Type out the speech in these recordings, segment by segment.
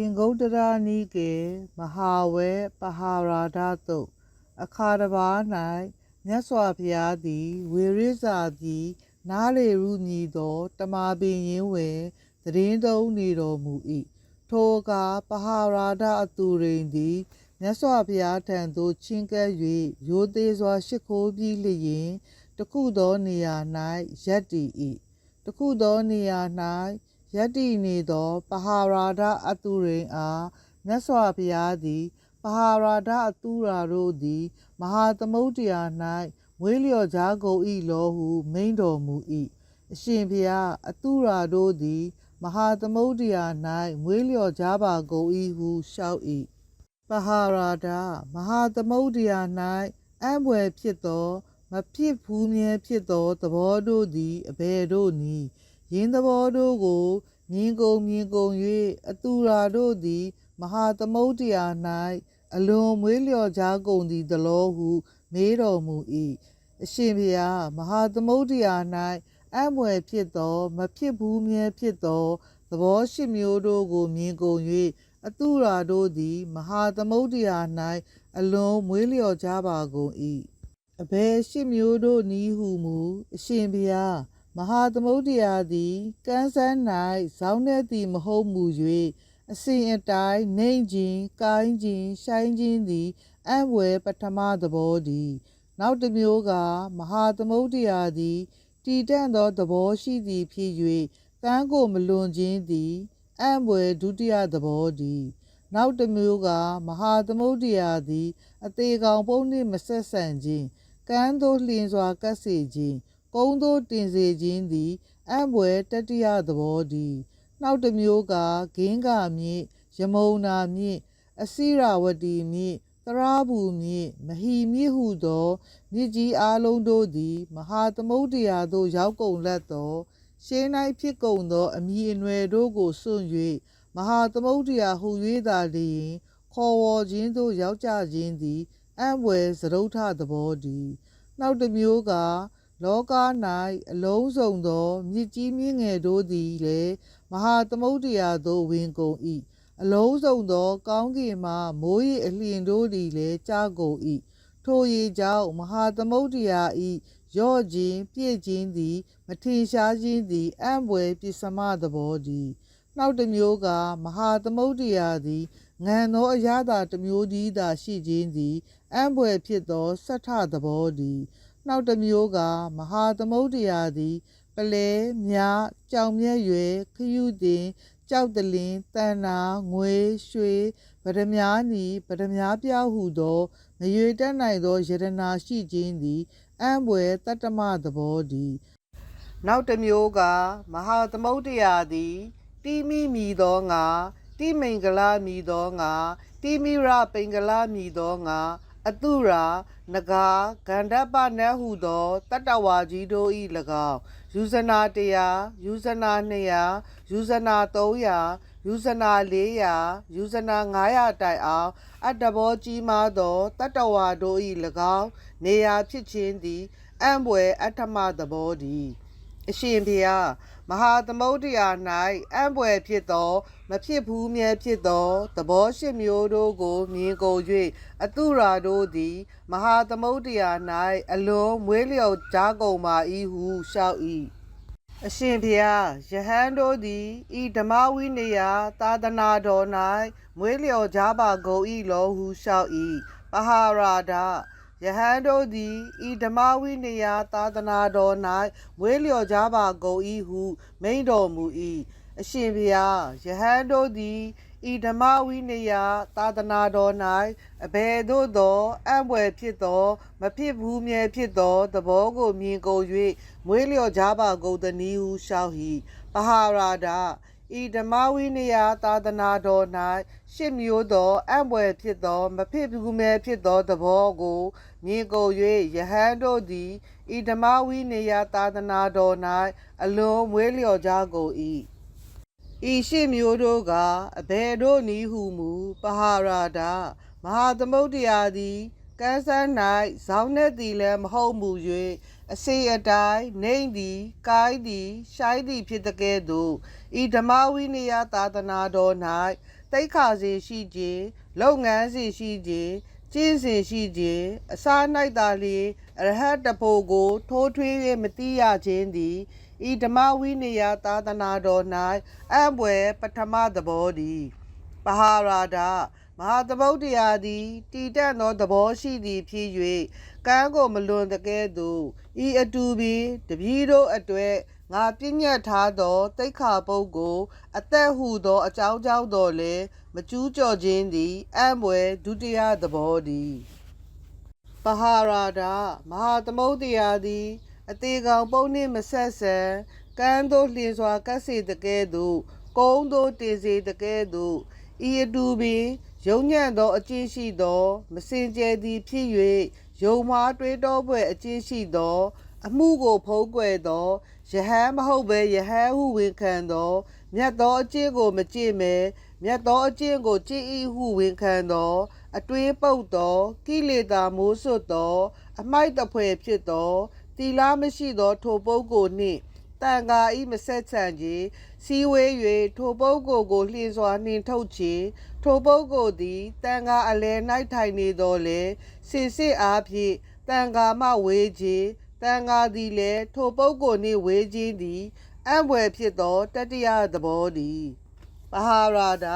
အင်္ဂုတ္တရနိကေမဟာဝဲပဟာရာဒတုတ်အခါတစ်ပါး၌မြတ်စွာဘုရားသည် ဝေရိဇာသည် နားလေရုမည်သောတမာပင်ရင်းဝင်သတင်းသုံးနေတော်မူ၏ထိုအခါပဟာရာဒအသူရိန်သည်မြတ်စွာဘုရားထံသို့ချဉ်ကပ်၍ရိုသေးစွာရှိခိုးပြီးလျင်တခုသောနေရာ၌ရက်တည်၏တခုသောနေရာ၌ ယတ္တိနေသော ပဟာရာဒအတုရိန်အားမြတ်စွာဘုရားသည် ပဟာရာဒအတုရာတို့သည် မဟာသမုဒ္ဒရာ၌မွေးလျော်ကြကုန်၏လောဟုမိန့်တော်မူ၏အရှင်ဘုရားအတုရာတို့သည် မဟာသမုဒ္ဒရာ၌မွေးလျော်ကြပါကုန်၏ဟုလျှောက်၏ပဟာရာဒမဟာသမုဒ္ဒရာ၌အံ့ဘွယ်ဖြစ်သော မဖြစ်ဘူးမြဲဖြစ်သောသဘောတို့သည်အဘယ်တို့နည်း ယင်းသဘောတို့ကိုမြင်ကုန်မြင်ကုန်၍အတူရာတို့သည် မဟာသမုဒ္ဒရာ၌အလွန်မွေးလျော်ကြကုန်သည်သလောဟု မေးတော်မူ၏အရှင်ဘုရားမဟာသမုဒ္ဒရာ၌အံ့မွယ်ဖြစ်သော မဖြစ်ဘူးမြဲဖြစ်သောသဘောရှိမျိုးတို့ကို မြင်ကုန်၍အတူရာတို့သည် မဟာသမုဒ္ဒရာ၌အလွန်မွေးလျော်ကြပါကုန်၏အဘယ်ရှိမျိုးတို့နည်းဟုမူအရှင်ဘုရား မဟာသမုဒ္ဒရာသည်ကမ်းစမ်း၌ဇောင်းနေသည်မဟုတ်မူ၍အစဉ်အတိုင်းနှိမ့်ခြင်းကိုင်းခြင်းရှိုင်းခြင်းသည်အံ့ဝယ်ပထမသဘောသည်နောက်တစ်မျိုးကမဟာသမုဒ္ဒရာသည်တည်တံ့သောသဘောရှိသည်ဖြစ်၍ကမ်းကိုမလွန်ခြင်းသည်အံ့ဝယ်ဒုတိယသဘောသည်နောက်တစ်မျိုးကမဟာသမုဒ္ဒရာသည် အသေးကောင်ပုံနှင့်မဆက်ဆံခြင်းကမ်းသို့လျင်စွာကပ်စေခြင်း ကုန်းသို့တင်စေခြင်းသည်အံ့ဘွယ်တတိယသဘောတည်းနောက်တစ်မျိုးကဂင်းကမြင့်ယမုံနာမြင့်အစိရာဝတီမြင့်သရဘူးမြင့်မဟီမြင့်ဟုသောမြစ်ကြီးအားလုံးတို့သည် မဟာသမုဒ္ဒရာသို့ရောက်ကုန်လက်သောရှင်း၌ဖြစ်ကုန်သောအမည်အနွယ်တို့ကိုစွန့်၍မဟာသမုဒ္ဒရာဟု၍သာလျှင်ခေါ်ဝေါ်ခြင်းသို့ရောက်ကြခြင်းသည်အံ့ဘွယ်သရုတ်ထသဘောတည်းနောက်တစ်မျိုးက လောက၌အလုံးစုံသောမြစ်ကြီးမြင့်ငယ်တို့သည်လည်းမဟာသမုဒ္ဒရာသို့ဝင်ကုန်၏အလုံးစုံသော ကောင်းကင်မှမိုးရေအလျင်တို့သည်လည်းကျကုန်၏ထိုရေကြောင့်မဟာသမုဒ္ဒရာ၏ရော့ခြင်းပြည့်ခြင်းသည်မထင်ရှားခြင်းသည်အံ့ဘွယ်ပစ္စမသဘောတည်းနောက်တစ်မျိုးကမဟာသမုဒ္ဒရာသည်ငံသောအရသာတစ်မျိုးတည်းသာရှိခြင်းသည်အံ့ဘွယ်ဖြစ်သောစဋ္ဌသဘောတည်း နောက်တစ်မျိုးကမဟာသမုဒ္ဒရာသည်ပလဲမြကြောင်မြက်ရွယ်ခရုတင်ကြောက်တလင်းတန်နာငွေရွှေဗဒမြာနီဗဒမြာပြောက်ဟုသောမရွေတက်နိုင်သောယရနာရှိခြင်းသည်အံ့ဘွယ်တတ္တမသဘောတည်းနောက်တစ်မျိုးကမဟာသမုဒ္ဒရာသည်တိမိမီသောငါတိမိန်ကလာမီသောငါတိမိရပိန်ကလာမီသောငါ အတုရာနဂါဂန္ဓပနတ်ဟုသောတတ္တဝါကြီးတို့၏၎င်းယူဇနာ100ယူဇနာ200ယူဇနာ300ယူဇနာ400ယူဇနာ900တိုင်အောင်အတ္တဘောကြီးမားသောတတ္တဝါတို့၏၎င်းနေရာဖြစ်ခြင်းသည်အံ့ဘွယ်အဋ္ဌမသဘောတည်းအရှင်ဘုရား မဟာသမုဒ္ဒရာ၌အံ့ဘွယ်ဖြစ်သော မဖြစ်ဘူးမြဲဖြစ်သောသဘောရှိမျိုးတို့ကိုမြင်ကုန်၍အတုရာတို့သည် မဟာသမုဒ္ဒရာ၌အလွန်မွေးလျော်ကြကုန်ပါ၏ဟုလျှောက်၏အရှင်ဘုရားယဟန်တို့သည်ဤဓမ္မဝိနည်းသာသနာတော်၌မွေးလျော်ကြပါကုန်၏လောဟုလျှောက်၏ပဟာရာဒ ယဟန်တို့သည်ဤဓမ္မဝိနည်းသာသနာတော်၌မွေးလျော်ကြပါကုန်၏ဟုမိန့်တော်မူ၏အရှင်ဘုရားယဟန်တို့သည်ဤဓမ္မဝိနည်းသာသနာတော်၌အဘယ်သို့သောအံ့ဘွယ်ဖြစ်သော မဖြစ်ဘူးမြဲဖြစ်သောသဘောကိုမြင်ကုန်၍မွေးလျော်ကြပါကုန်သနည်းဟုလျှောက်၏ပဟာရာဒ ဤဓမ္မဝိနည်းသာသနာတော်၌ရှစ်မျိုးသောအံ့ဘွယ်ဖြစ်သော မဖြစ်ဘူးမြဲဖြစ်သောသဘောကိုမြင်ကုန်၍ယဟန်တို့သည်ဤဓမ္မဝိနည်းသာသနာတော်၌အလွန်မွေးလျော်ကြကုန်၏ဤရှိမျိုးတို့ကအဘယ်တို့နည်းဟုမူပဟာရာဒမဟာသမုဒ္ဒရာသည်ကမ်းစမ်း၌ဇောင်းနေသည်လည်းမဟုတ်မူ၍ အစေအတိုင်းနေသည်ကိုင်းသည်ရှိုင်းသည်ဖြစ်တဲ့ကဲ့သို့ဤဓမ္မဝိနည်းသာသနာတော်၌တိတ်ခါစီရှိခြင်းလုပ်ငန်းစီရှိခြင်းကျင့်စဉ်ရှိခြင်းအစာ၌သာလျှင်အရဟတတဖို့ကို ထိုးထွင်း၍မတိရခြင်းသည်ဤဓမ္မဝိနည်းသာသနာတော်၌အံ့ဘွယ်ပထမသဘောသည်ပဟာရာဒ မဟာသမုဒ္ဒရာသည်တည်တံ့သောသဘောရှိသည်ဖြစ်၍ကံကိုမလွန်တကဲ့သို့ဤအတူပင်တပည့်တို့အတွေ့ငါပြည့်ညတ်ထားသောတိတ်ခါပုတ်ကို အသက်ဟုသောအကြောင်းကြောင့်တော်လဲမကျူးကျော်ခြင်းသည်အံ့ဘွယ်ဒုတိယသဘောသည်ပဟာရာဒမဟာသမုဒ္ဒရာသည် အသေးကောင်ပုံနှင့်မဆက်ဆံကမ်းသို့လျင်စွာကပ်စေတကဲ့သို့ကုန်းသို့တင်စေတကဲ့သို့ဤအတူပင် ယုံညံ့သောအကျင့်ရှိသော မစင်ကြယ်သည်ဖြစ်၍ယုံမှားတွေးတောပွဲအကျင့်ရှိသော အမှုကိုဖုံးကွယ်သောယဟန်မဟုတ်ဘဲယဟန်ဟုဝန်ခံသောမြတ်သောအကျင့်ကိုမကျင့်မဲမြတ်သောအကျင့်ကိုကျင့်၏ဟုဝန်ခံသော အတွင်းပုတ်သောကိလေသာမိုးစွတ်သော အမိုက်တဖွဲဖြစ်သောတီလာမရှိသော ထိုပုဂ္ဂိုလ်နှင့်တန်ဃာဤမဆက်ဆံခြင်းစီဝေး၍ထိုပုဂ္ဂိုလ်ကိုလှင်စွာနှင်ထုတ်ခြင်းထိုပုဂ္ဂိုလ်သည်တန်ဃာအလယ်၌ထိုင်နေတော်လဲစင်စစ်အားဖြင့်တန်ဃာမှဝေးခြင်းတန်ဃာသည်လည်းထိုပုဂ္ဂိုလ်နှင့်ဝေးခြင်းသည်အံ့ဘွယ်ဖြစ်သောတတိယသဘောသည်ပဟာရာဒ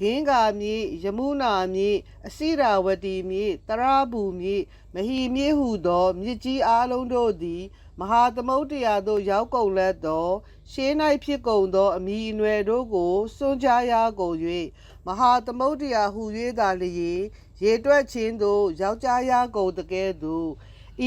ဂင်းကာမြေယမုနာမြေအစိရာဝတီမြေတရဘူမြေမဟီမြေဟုသောမြစ်ကြီးအားလုံးတို့သည် မဟာသမုဒ္ဒရာသို့ရောက်ကုန်လက်သောရှေး၌ဖြစ်ကုန်သောအမိအနွယ်တို့ကိုစွန့်ကြရကုန်၍မဟာသမုဒ္ဒရာဟု၍သာလျင်ရေတွက်ခြင်းသို့ရောက်ကြရကုန်တကဲ့သို့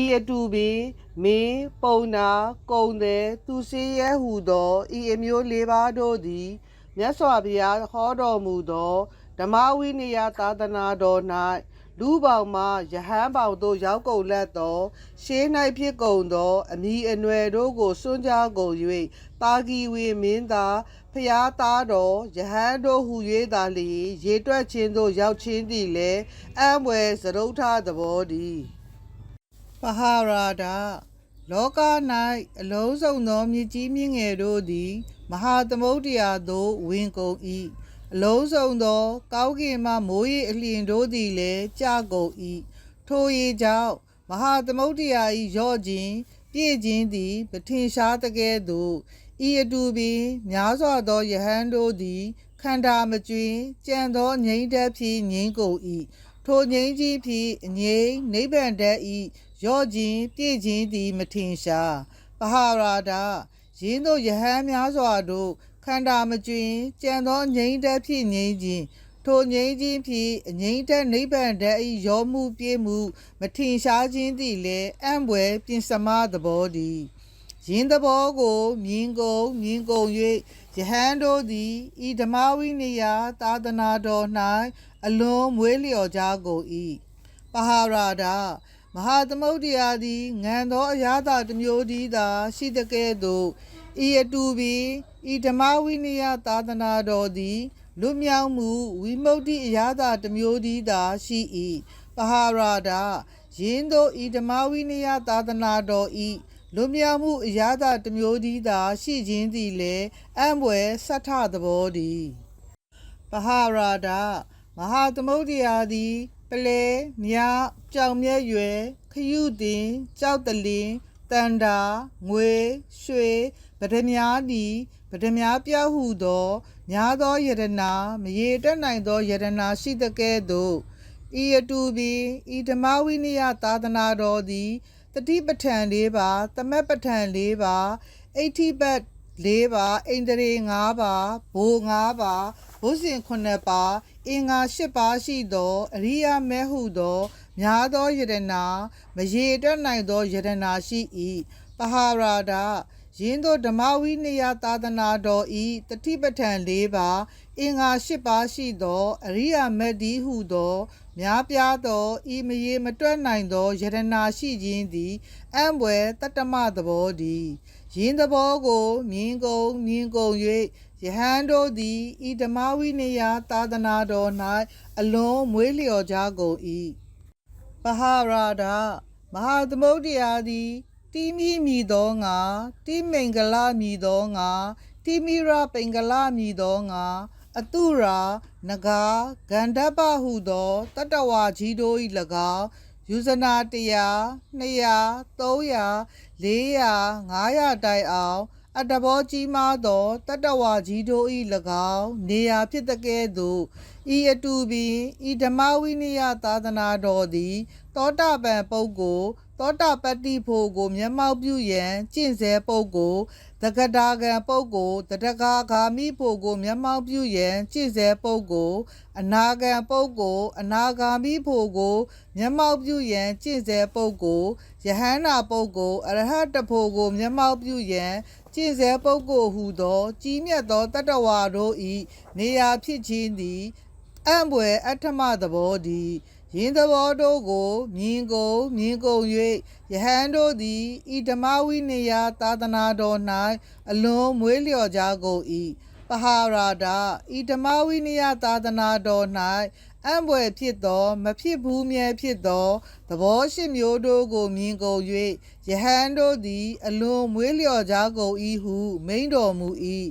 ဤအတူပင်မင်းပုံနာကုံသည်သူစေရဲဟုသောဤအမျိုးလေးပါးတို့သည်မြတ်စွာဘုရားဟောတော်မူသောဓမ္မဝိနည်းသာသနာတော်၌ လူပေါင်းမှယဟန်ပေါင်းသို့ရောက်ကုန်လက်သောရှေး၌ဖြစ်ကုန်သောအမိအနွယ်တို့ကိုစွန့်ကြကုန်၍တာဂီဝေမင်းသာဖျားသားတော်ယဟန်တို့ဟု၍သာလျင်ရေတွက်ခြင်းသို့ရောက်ခြင်းသည်လည်းအံ့ဘွယ်သရုပ်ထသဘောတည်းပဟာရာဒလောက၌အလုံးစုံသောမြစ်ကြီးမြင့်ငယ်တို့သည် မဟာသမုဒ္ဒရာသို့ဝင်ကုန်၏ အလုံးစုံသော ကောင်းကင်မှမိုးရေအလျင်တို့သည်လည်းကြကုန်၏ထိုရေကြောင့်မဟာသမုဒ္ဒရာ၏ရော့ခြင်းပြည့်ခြင်းသည်ပထင်ရှားတကဲ့သို့ဤအတူပင်များစွာသောယဟန်တို့သည်ခန္ဓာမကျွင်ကြံသောငြိမ့်သက်ဖြင့်ငြိမ့်ကုန်၏ထိုငြိမ့်ကြီးဖြင့်အငြိမ့်နိဗ္ဗာန်တတ်၏ရော့ခြင်းပြည့်ခြင်းသည်မထင်ရှားပဟာရာဒယင်းတို့ယဟန်များစွာတို့ ခန္ဓာမကျွင်ကြံသောငြိမ့်သက်ဖြင့်ငြိမ့်ခြင်းထိုငြိမ့်ခြင်းဖြင့်အငြိမ့်သက်နိဗ္ဗာန်တတ်၏ရောမှုပြည့်မှု မထင်ရှားခြင်းသည်လည်းအံ့ဘွယ်ပြင်စမသဘောတည်းယင်းသဘောကိုမြင်ကုန်မြင်ကုန်၍ယဟန်တို့သည်ဤဓမ္မဝိနည်းသာသနာတော်၌အလွန်မွေးလျော်ကြကုန်၏ပဟာရာဒမဟာသမုဒ္ဒရာသည်ငံသောအရာသာတစ်မျိုးတည်းသာရှိတကဲ့သို့ ဤအတူပင်ဤဓမ္မဝိနည်းသာသနာတော်သည်လွတ်မြောက်မှုဝိမု ക്തി အရာသာတစ်မျိုးတည်းသာရှိ၏ပဟာရာဒယင်းတို့ဤဓမ္မဝိနည်းသာသနာတော်ဤလွန်မြောက်မှုအရာသာတစ်မျိုးတည်းသာရှိခြင်းသည်လည်းအံ့ဘွယ်ဆတ်ထသဘောတည်းပဟာရာဒမဟာသမုဒ္ဒရာသည်ပလဲမြကြောင်မြဲ့ရွယ်ခရုတင်ကြောက်တလင်းတန်တာငွေရွှေ ဗဒမြားဒီဗဒမြားပြောက်ဟုသောများသောယရနာမရေတွက်နိုင်သောယရနာရှိတကဲ့သို့ဤအတူပင်ဤဓမ္မဝိနည်းသာသနာတော်သည်တတိပဋ္ဌာန်၄ပါးသမတ်ပဋ္ဌာန်၄ပါးအဋ္ဌိပတ်၄ပါးအိန္ဒြေ၅ပါးဘိုလ်၅ပါးဘုဇင်9ပါးအင်္ဂါ၈ပါးရှိသောအရိယာမဲဟုသောများသောယရနာမရေတွက်နိုင်သောယရနာရှိ၏ပဟာရာဒ ယင်းတို့ဓမ္မဝိနည်းသာသနာတော်ဤတတိပဋ္ဌာန်၄ပါးအင်္ဂါ၈ပါးရှိသော အရိယာမက်ဒီဟုသော များပြားသောဤမရေမတွက်နိုင်သောယရနာရှိခြင်းသည်အံ့ဘွယ်တတ္တမသဘောတည်းယင်းသဘောကိုမြင်ကုန်မြင်ကုန်၍ယဟန်တို့သည်ဤဓမ္မဝိနည်းသာသနာတော်၌အလွန်မွေးလျော်ကြကုန်၏ပဟာရာဒမဟာသမုဒ္ဒရာသည် တိမိမည်သောငါတိမိန်ဂလမည်သောငါတိမိရပိန်ဂလမည်သောငါအတုရာနဂါဂန္ဓပဟုသောတတ္တဝါကြီးတို့၏၎င်းယူဇနာ100 200 300 400 500တိုင်အောင်အတ္တဘောကြီးမားသောတတ္တဝါကြီးတို့၏၎င်းနေရာဖြစ်တဲ့ကဲ့သို့ဤအတူပင်ဤဓမ္မဝိနည်းသာသနာတော်သည် သောတာပန်ပုဂ္ဂိုလ် သောတာပတ္တိဖို့ကို မျက်မှောက်ပြုရန်ကျင့်စေပုဂ္ဂိုလ်တက္ကတာကံပုဂ္ဂိုလ်တတကာဂာမိဖို့ကို မျက်မှောက်ပြုရန်ကြည်စေပုဂ္ဂိုလ်အနာကံပုဂ္ဂိုလ်အနာဂာမိဖို့ကို မျက်မှောက်ပြုရန်ကြည်စေပုဂ္ဂိုလ်ယဟန္တာပုဂ္ဂိုလ်အရဟတဖို့ကို မျက်မှောက်ပြုရန်ကြည်စေပုဂ္ဂိုလ်ဟုသော ကြီးမြတ်သောတတ္တဝါတို့၏နေရာဖြစ်ခြင်းသည်အံ့ဘွယ်အဋ္ဌမသဘောသည် ယင်းသဘောတို့ကိုမြင်ကုန်မြင်ကုန်၍ယဟန်တို့သည်ဤဓမ္မဝိနည်းသာသနာတော်၌အလွန်မွေးလျော်ကြကုန်၏ပဟာရာဒဤဓမ္မဝိနည်းသာသနာတော်၌အံ့ဘွယ်ဖြစ်သောမဖြစ်ဘူးမြဲဖြစ်သောသဘောရှိမျိုးတို့ကိုမြင်ကုန်၍ယဟန်တို့သည် အလွန်မွေးလျော်ကြကုန်၏ဟုမိန့်တော်မူ၏